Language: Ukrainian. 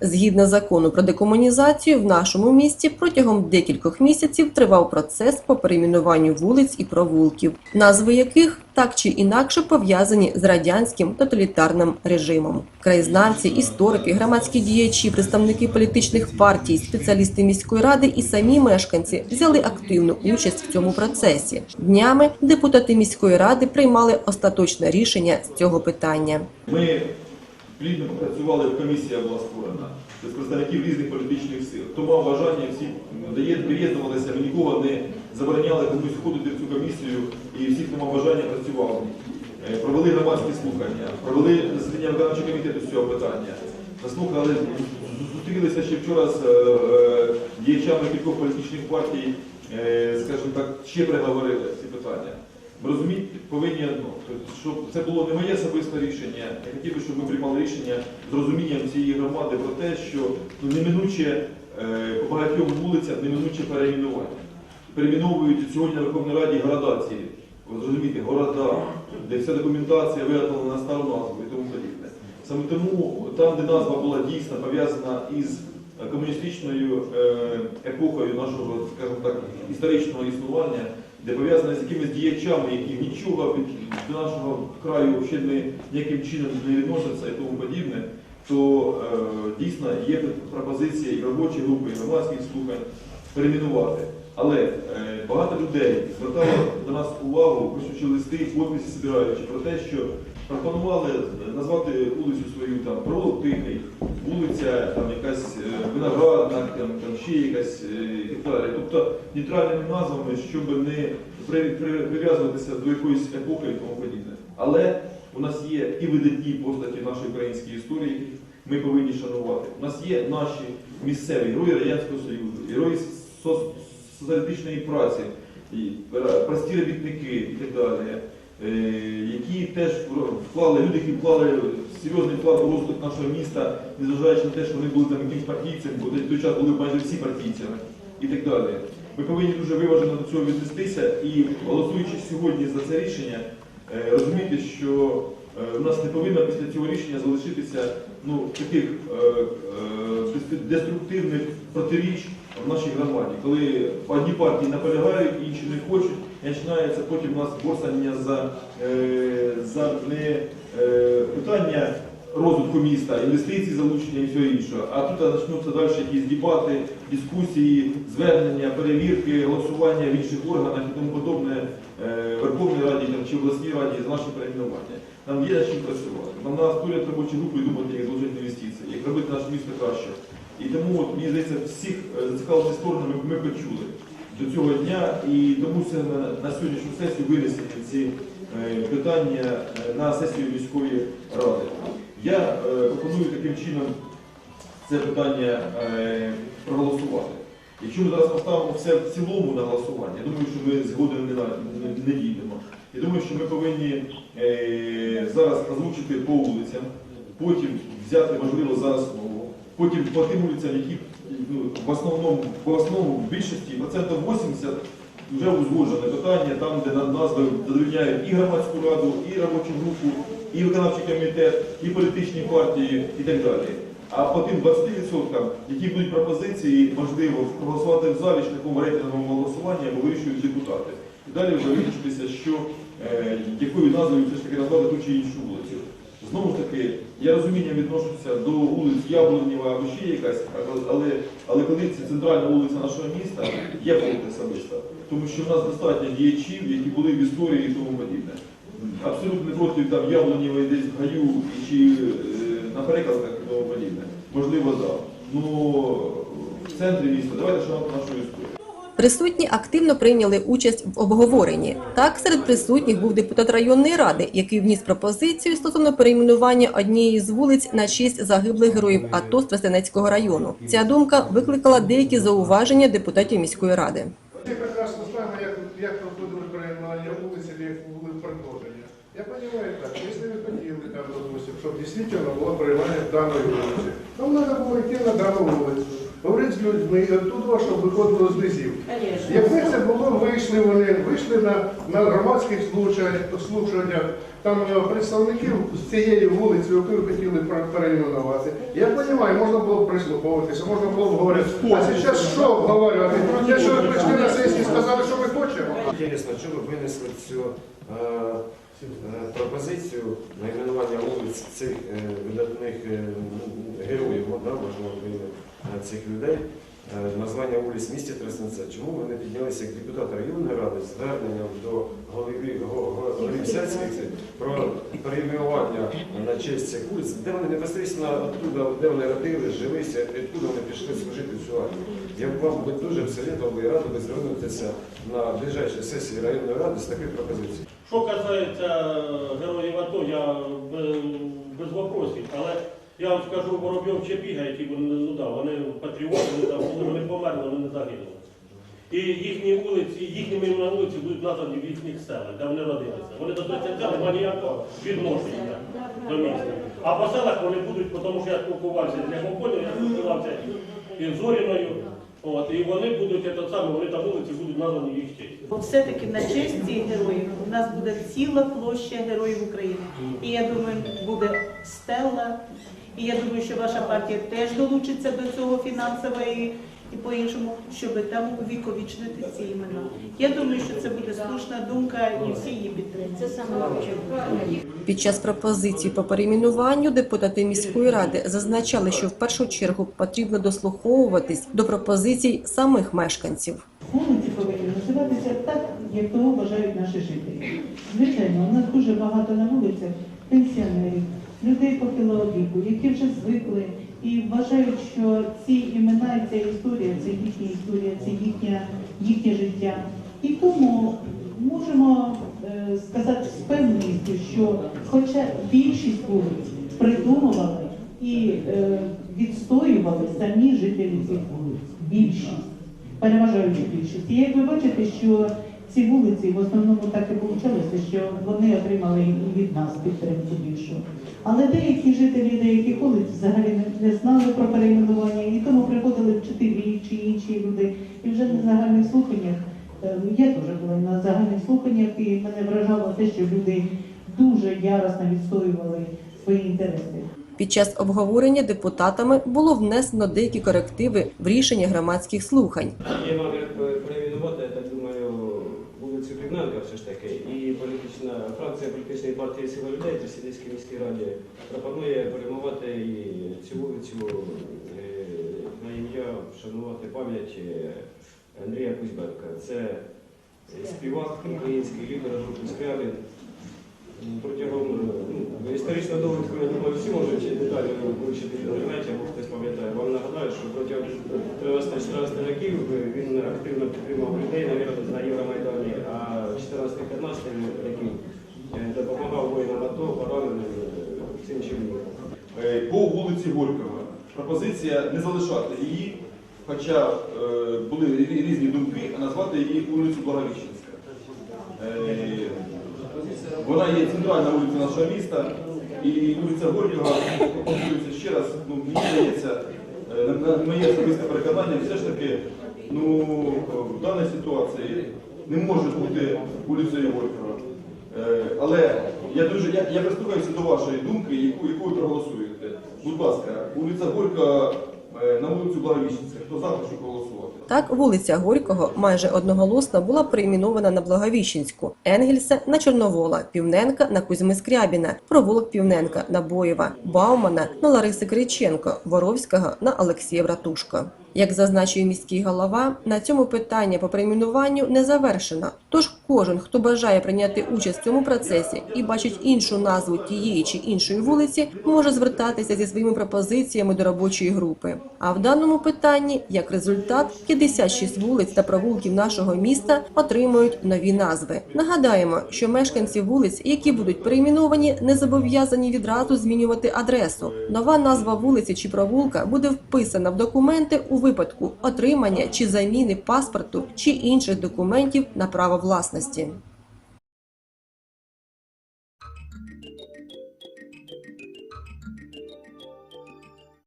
Згідно закону про декомунізацію, в нашому місті протягом декількох місяців тривав процес по перейменуванню вулиць і провулків, назви яких так чи інакше пов'язані з радянським тоталітарним режимом. Краєзнавці, історики, громадські діячі, представники політичних партій, спеціалісти міської ради і самі мешканці взяли активну участь в цьому процесі. Днями депутати міської ради приймали остаточне рішення з цього питання. Ми плідно попрацювали, комісія була створена з представників різних політичних сил. Хто мав бажання, всі приєднувалися, ми нікого не забороняли комусь входити в цю комісію, і всі, хто мав бажання, працювали. Е, Провели громадські слухання, провели засідання виконавчого комітету з цього питання. Заслухали, зустрілися ще вчора з е, е, діячами кількох політичних партій, скажімо так, ще переговорили ці питання. Ви розумієте, повинні одно, щоб це було не моє особисте рішення. Я хотів би, щоб ми приймали рішення з розумінням цієї громади про те, що ну, неминуче е, по багатьом вулицях неминуче перейменування. Перейменовують сьогодні на Верховній Раді градації. Зрозумієте, города, де вся документація виготовлена на стару назву і тому подібне. Саме тому там, де назва була дійсно пов'язана із комуністичною е, епохою нашого, скажімо так, історичного існування, де пов'язане з якимись діячами, які нічого від до нашого краю ще не, ніяким чином не відносяться і тому подібне, то е, дійсно є пропозиція і робочої групи, і громадських слухань перейменувати. Але е, багато людей звертало до нас увагу, пишучи листи, подписи збираючи про те, що пропонували назвати вулицю свою там провулок Тихий, вулиця там якась е, виноградна, там, там ще якась е, і так далі. Тобто нейтральними назвами, щоб не при- при- прив'язуватися до якоїсь епохи і тому подібне. Але у нас є і видатні постаті нашої української історії, ми повинні шанувати. У нас є наші місцеві герої Радянського Союзу, герої со- соціалістичної праці, прості робітники і так далі, е, які теж вклали, люди, які вклали серйозний вклад у розвиток нашого міста, незважаючи на те, що вони були там якимсь партійцем, бо в той час були майже всі партійцями і так далі. Ми повинні дуже виважено до цього віднестися і голосуючи сьогодні за це рішення, е, розуміти, що е, в нас не повинно після цього рішення залишитися ну, таких е, е, деструктивних протиріч в нашій громаді, коли одні партії наполягають, інші не хочуть, і починається потім у нас борсання за, е, за не е, питання розвитку міста, інвестицій, залучення і всього іншого. А тут почнуться далі якісь дебати, дискусії, звернення, перевірки, голосування в інших органах і тому подобне е, Верховній Раді там, чи обласній раді за наше перейменування. Нам є над чим працювати. Нам треба створювати робочі групи і думати, як зложити інвестиції, як робити наше місто краще. І тому, от, мені здається, всіх е, зацікавлених сторон ми, почули до цього дня, і тому на, на сьогоднішню сесію винесені ці е, питання е, на сесію міської ради. Я е, пропоную таким чином це питання е, проголосувати. Якщо ми зараз поставимо все в цілому на голосування, я думаю, що ми згодом не, не, не дійдемо. Я думаю, що ми повинні е, зараз озвучити по вулицям, потім взяти, можливо, за основу, потім по які ну, в основному, в основному в більшості, процентів 80 вже узгоджене питання, там, де на- назви задовільняють і громадську раду, і робочу групу, і виконавчий комітет, і політичні партії, і так далі. А по тим 20%, які будуть пропозиції, можливо, проголосувати в залі шляхом рейтингового голосування, або вирішують депутати. І далі вже визначитися, що е, якою назвою все ж таки назвати ту чи іншу вулицю. Знову ж таки, я розумінням відношуся до вулиць Яблонєва або ще якась, але, але коли це центральна вулиця нашого міста, є проти особисто. Тому що в нас достатньо діячів, які були в історії і тому подібне. Абсолютно проти там Яблонєва десь в гаю чи е, на переказах і тому подібне. Можливо, так. Да. Ну в центрі міста давайте шанувати нашу історію. Присутні активно прийняли участь в обговоренні. Так, серед присутніх був депутат районної ради, який вніс пропозицію стосовно перейменування однієї з вулиць на честь загиблих героїв АТО з Тростянецького району. Ця думка викликала деякі зауваження депутатів міської ради. Ми прекрасно знаємо, як, проходили перейменування вулиці, як були продовження. Я розумію так, якщо ви хотіли, там, допустим, щоб дійсно було перейменування даної вулиці, нам треба було йти на дану вулицю. Людьми, і оттуда, щоб виходило з низів. Якби це було, вийшли вони, вийшли на, на громадських слуханнях, там представників з цієї вулиці, яку хотіли пер- перейменувати. Я розумію, можна було б прислуховуватися, можна було б говорити. А зараз що обговорювати? Те, що ви прийшли на сесію і сказали, що ми хочемо. Інтересно, чому ви винесли цю е, е, пропозицію найменування вулиць цих е, видатних е, героїв, да, можна цих людей, е, названня вулиць в місті Тростянця. Чому ви не піднялися як депутат районної ради з зверненням до голови го- го- сельських про перейменування на честь цих вулиць, де вони непосередньо оттуда, де вони родились, жилися, відкуди вони пішли служити в цю армію. Я б вам би дуже би і радив звернутися на ближайшій сесії районної ради з такою пропозицією. Що касається героїв АТО, я без вопросів, але я вам скажу, Воробйов Чепіга, які вони, ну, да, вони патріоти, вони, там, були, вони померли, вони не загинули. І їхні вулиці, їхні імена вулиці будуть названі в їхніх селах, де вони родилися. Вони до 30 немає ніякого відношення до міста. А по селах вони будуть, тому що я спілкувався з Якополем, я спілкувався із Зоріною, от, і вони будуть, це саме, вони там вулиці будуть названі їх честь. Бо все-таки на честь цих героїв у нас буде ціла площа героїв України. І я думаю, буде стела. І я думаю, що ваша партія теж долучиться до цього фінансово і, і по-іншому, щоб там увіковічнити ці імена. Я думаю, що це буде слушна думка і всі її підтримують. Це саме Під час пропозиції по перейменуванню депутати міської ради зазначали, що в першу чергу потрібно дослуховуватись до пропозицій самих мешканців. Вулиці повинні називатися так, як того бажають наші жителі. Звичайно, у нас дуже багато на вулицях пенсіонерів, людей похилого віку, які вже звикли і вважають, що ці імена і ця історія це їхня історія, це їхня, їхнє життя. І тому можемо е, сказати з певністю, що хоча більшість вулиць придумували і е, відстоювали самі жителі цих вулиць. Більшість переважаючи більшість. І як ви бачите, що ці вулиці в основному так і вийшло, що вони отримали і від нас підтримку більшу. Але деякі жителі деяких вулиць взагалі не, знали про перейменування, і тому приходили вчителі чи інші люди. І вже на загальних слуханнях, е, я теж була на загальних слуханнях, і мене вражало те, що люди дуже яростно відстоювали свої інтереси. Під час обговорення депутатами було внесено деякі корективи в рішення громадських слухань. Є намір перейменувати, я так думаю, вулицю Півненка все ж таки. І політична фракція політичної партії Сила людей в Сідицькій міській раді пропонує перейменувати і цю вулицю е, на ім'я вшанувати пам'ять е, Андрія Кузьбенка. Це співак український лідер групи Скрябін. Протягом ну, історичну довідку, я думаю, всі можуть детально вивчити в інтернеті, або хтось пам'ятає. Вам нагадаю, що протягом 13-14 років він активно підтримав людей, на Євромайдані, а 14-15 років е, допомагав воїнам АТО, пораненим е, цим чим. Е, По вулиці Горького пропозиція не залишати її, хоча були різні думки, а назвати її вулицю Благовіщенська. Вона є центральна вулиця нашого міста, і вулиця Горького, пропонується ще раз, ну, мені здається, е, на- моє особисте переконання, все ж таки, ну, в даній ситуації не може бути вулицею Горького. Е, Але я дуже я, я прислухаюся до вашої думки, яку, яку ви проголосуєте. Будь ласка, вулиця Горька е, на вулицю Благовіщенська. Хто за, прошу голосувати. Так, вулиця Горького майже одноголосно була перейменована на Благовіщенську, Енгельса на Чорновола, Півненка на Кузьми Скрябіна, провулок Півненка на Боєва, Баумана на Лариси Криченко, Воровського на Олексія Братушко. Як зазначив міський голова, на цьому питання по перейменуванню не завершено. Тож кожен, хто бажає прийняти участь в цьому процесі і бачить іншу назву тієї чи іншої вулиці, може звертатися зі своїми пропозиціями до робочої групи. А в даному питанні, як результат, 56 вулиць та провулків нашого міста отримують нові назви. Нагадаємо, що мешканці вулиць, які будуть перейменовані, не зобов'язані відразу змінювати адресу. Нова назва вулиці чи провулка буде вписана в документи у випадку отримання чи заміни паспорту чи інших документів на право власності.